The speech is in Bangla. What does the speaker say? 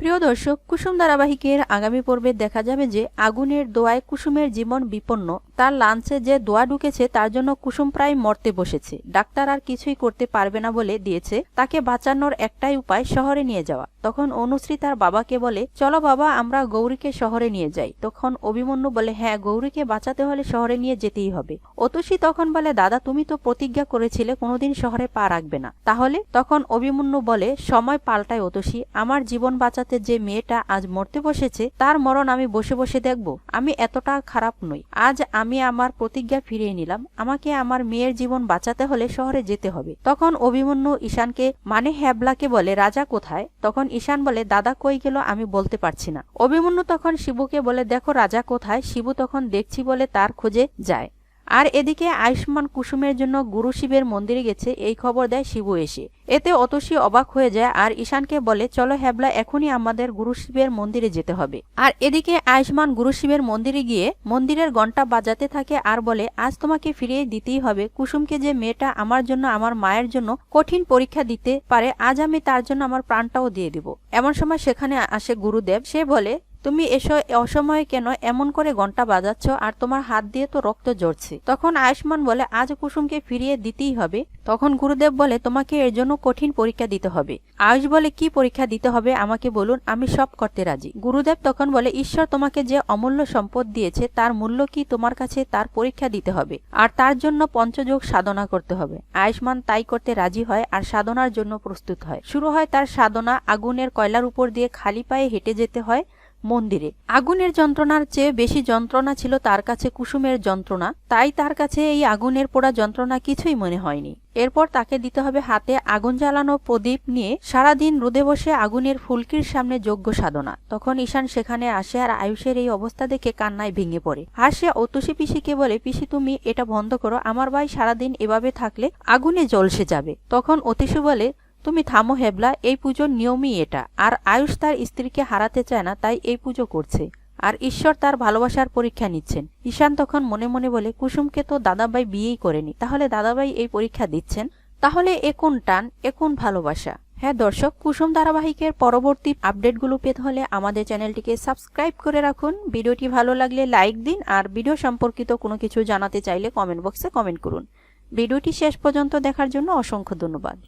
প্রিয় দর্শক, কুসুম ধারাবাহিকের আগামী পর্বে দেখা যাবে যে আগুনের দোয়ায় কুসুমের জীবন বিপন্ন। তার লাঞ্চে যে দোয়া ঢুকেছে, তার জন্য কুসুম প্রায় মরতে বসেছে। ডাক্তার আর কিছুই করতে পারবে না বলে দিয়েছে। তাকে বাঁচানোর একটাই উপায়, শহরে নিয়ে যাওয়া। তখন অনুশ্রী তার বাবাকে বলে, চলো বাবা, আমরা গৌরীকে শহরে নিয়ে যাই। তখন অভিমন্যু বলে হ্যাঁ গৌরীকে বাঁচাতে হলে শহরে নিয়ে যেতেই হবে। অতসী তখন বলে, দাদা, তুমি তো প্রতিজ্ঞা করেছিলে, কোনোদিন শহরে পা রাখবে না। তাহলে তখন অভিমন্যু বলে, সময় পাল্টায় অতসী, আমার জীবন বাঁচাতে যে মেয়েটা আজ মরতে বসেছে, তার মরণ আমি বসে বসে দেখব। আমি এতটা খারাপ নই। আজ আমি আমার প্রতিজ্ঞা ফিরিয়ে নিলাম। আমাকে আমার মেয়ের জীবন বাঁচাতে হলে শহরে যেতে হবে। তখন অভিমন্যু ঈশানকে মানে হ্যাবলাকে বলে, রাজা কোথায়? তখন ঈশান বলে, দাদা কই গেল আমি বলতে পারছি না। অভিমন্যু তখন শিবুকে বলে, দেখো রাজা কোথায়? শিবু তখন দেখছি বলে তার খোঁজে যায়। আর এদিকে আয়ুষ্মান কুসুমের জন্য গুরু শিবের মন্দিরে গেছে, এই খবর দেয় শিবু এসে। এতে অতসী অবাক হয়ে যায় আর ঈশানকে বলে, চলো হ্যাবলা, এখনই আমাদের গুরু শিবের মন্দিরে যেতে হবে। আর এদিকে আয়ুষ্মান গুরু শিবের মন্দিরে গিয়ে মন্দিরের ঘণ্টা বাজাতে থাকে আর বলে, আজ তোমাকে ফিরিয়ে দিতেই হবে। কুসুমকে যে মেয়েটা আমার জন্য, আমার মায়ের জন্য কঠিন পরীক্ষা দিতে পারে, আজ আমি তার জন্য আমার প্রাণটাও দিয়ে দিব। এমন সময় সেখানে আসে গুরুদেব। সে বলে তুমি এসো অসময়ে কেন? এমন করে ঘণ্টা বাজাচ্ছ আর তোমার হাত দিয়ে তো রক্ত জড়ছে তখন আয়ুষ্মান বলে, আজ কুসুমকে ফিরিয়ে দিতেই হবে। তখন গুরুদেব বলে, তোমাকে এর জন্য কঠিন পরীক্ষা দিতে হবে। আয়ুষ বলে, কি পরীক্ষা দিতে হবে? আমাকে বলুন, আমি সব করতে রাজি। গুরুদেব তখন বলে, ঈশ্বর তোমাকে যে অমূল্য সম্পদ দিয়েছে, তার মূল্য কি তোমার কাছে তার পরীক্ষা দিতে হবে? আর তার জন্য পঞ্চযোগ সাধনা করতে হবে। আয়ুষ্মান তাই করতে রাজি হয় আর সাধনার জন্য প্রস্তুত হয়। শুরু হয় তার সাধনা, আগুনের কয়লার উপর দিয়ে খালি পায়ে হেঁটে যেতে হয়। মন্দিরে। আগুনের যন্ত্রণার চেয়ে বেশি যন্ত্রণা ছিল তার কাছে কুসুমের যন্ত্রণা, তাই তার কাছে এই আগুনের পোড়া যন্ত্রণা কিছুই মনে হয়নি। এরপর তাকে দিতে হবে হাতে আগুন জ্বালানো প্রদীপ নিয়ে সারাদিন রোদে বসে আগুনের ফুলকির সামনে যোগ্য সাধনা। তখন ঈশান সেখানে আসে আর আয়ুষের এই অবস্থা দেখে কান্নায় ভেঙে পড়ে। সে অতসী পিসিকে বলে, পিসি তুমি এটা বন্ধ করো, আমার ভাই সারাদিন এভাবে থাকলে আগুনে জলসে যাবে। তখন অতিশু বলে তুমি থামো হেবলা, এই পুজোর নিয়মই এটা। আর আয়ুষ তার স্ত্রীকে হারাতে চায় না, তাই এই পুজো করছে। আর ঈশ্বর তার ভালোবাসার পরীক্ষা নিচ্ছেন। ঈশান তখন মনে মনে বলে, কুসুমকে তো দাদাবাই বিয়েই করেনি, তাহলে দাদাবাই এই পরীক্ষা দিচ্ছেন? তাহলে এ কোন টান, এ কোন ভালোবাসা? হ্যাঁ দর্শক, কুসুম ধারাবাহিকের পরবর্তী আপডেটগুলো পেতে হলে আমাদের চ্যানেলটিকে সাবস্ক্রাইব করে রাখুন। ভিডিওটি ভালো লাগলে লাইক দিন, আর ভিডিও সম্পর্কিত কোনো কিছু জানাতে চাইলে কমেন্ট বক্সে কমেন্ট করুন। ভিডিওটি শেষ পর্যন্ত দেখার জন্য অসংখ্য ধন্যবাদ।